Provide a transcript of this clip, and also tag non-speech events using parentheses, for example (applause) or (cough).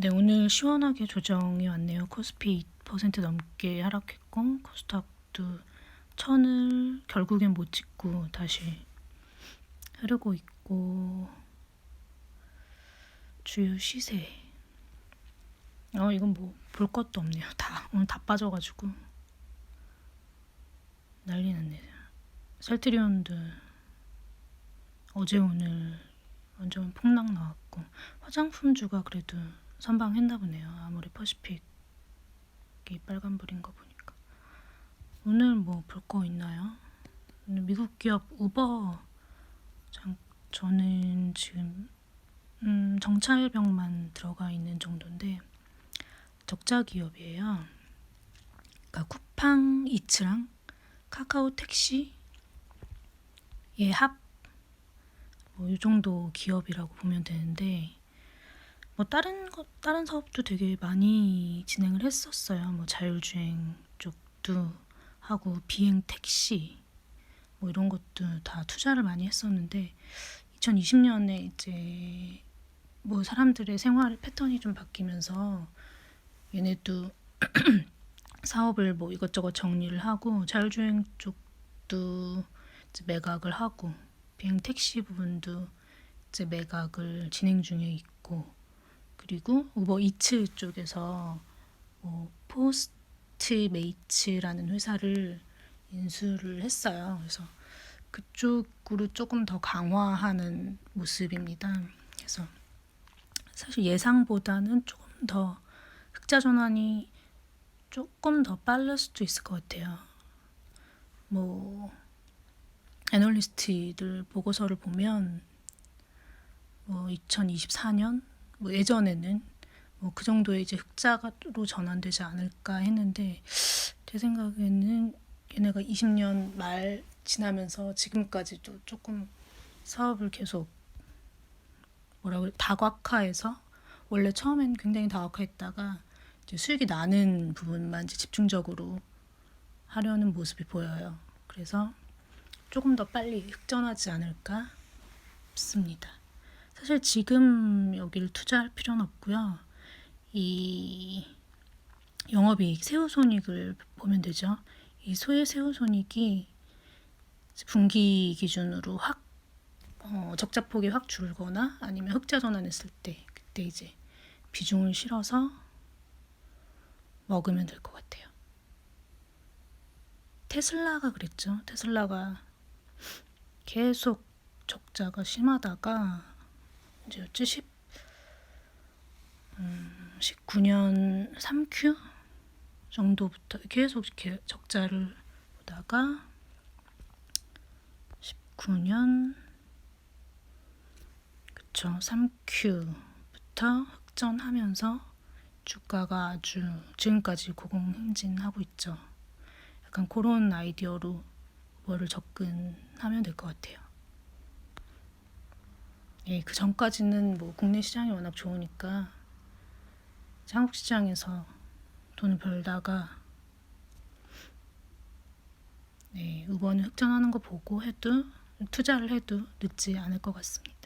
네, 오늘 시원하게 조정이 왔네요. 코스피 2% 넘게 하락했고 코스닥도 천을 결국엔 못 찍고 다시 흐르고 있고 주요 시세 어 이건 뭐 볼 것도 없네요. 다 오늘 다 빠져가지고 난리 났네. 셀트리온도 어제 오늘 완전 폭락 나왔고 화장품주가 그래도 선방 했나 보네요. 아무리 퍼시픽이 빨간불인 거 보니까 오늘 뭐 볼 거 있나요? 오늘 미국 기업 우버 장, 저는 지금 음, 정찰병만 들어가 있는 정도인데 적자 기업이에요. 그러니까 쿠팡 이츠랑 카카오 택시 예합 뭐이 정도 기업이라고 보면 되는데 뭐 다른 것 다른 사업도 되게 많이 진행을 했었어요. 뭐 자율주행 쪽도 하고 비행 택시 뭐 이런 것도 다 투자를 많이 했었는데 2020년에 이제 뭐 사람들의 생활 패턴이 좀 바뀌면서 얘네도 (clears throat) 사업을 뭐 이것저것 정리를 하고 자율주행 쪽도 매각을 하고 비행 택시 부분도 이제 매각을 진행 중에 있고 그리고 우버 이츠 쪽에서 뭐 포스트 메이츠라는 회사를 인수를 했어요. 그래서 그쪽으로 조금 더 강화하는 모습입니다. 그래서 사실 예상보다는 조금 더 흑자 전환이 조금 더 빠를 수도 있을 것 같아요. 뭐 애널리스트들 보고서를 보면 뭐 2024년 뭐 예전에는 뭐 그 정도의 이제 흑자로 전환되지 않을까 했는데 제 생각에는 얘네가 20년 말 지나면서 지금까지도 조금 사업을 계속 뭐라 그래 다각화해서 원래 처음엔 굉장히 다각화했다가 이제 수익이 나는 부분만 이제 집중적으로 하려는 모습이 보여요. 그래서 조금 더 빨리 흑전하지 않을까 싶습니다. 사실 지금 여기를 투자할 필요는 없고요. 이 영업이익, 세후손익을 보면 되죠. 이 소의 세후손익이 분기 기준으로 확 어, 적자폭이 확 줄거나 아니면 흑자 전환했을 때 그때 이제 비중을 실어서 먹으면 될 것 같아요. 테슬라가 그랬죠. 테슬라가 계속 적자가 심하다가 어째 10, 음, 19년 3Q 정도부터 계속 이렇게 적자를 보다가 19년 그쵸 3Q부터 흑전하면서 주가가 아주 지금까지 고공행진하고 있죠. 약간 그런 아이디어로 뭐를 접근하면 될 것 같아요. 예, 그 전까지는 뭐 국내 시장이 워낙 좋으니까 한국 시장에서 돈을 벌다가 네, 이번에 흑전하는 거 보고 해도 투자를 해도 늦지 않을 것 같습니다.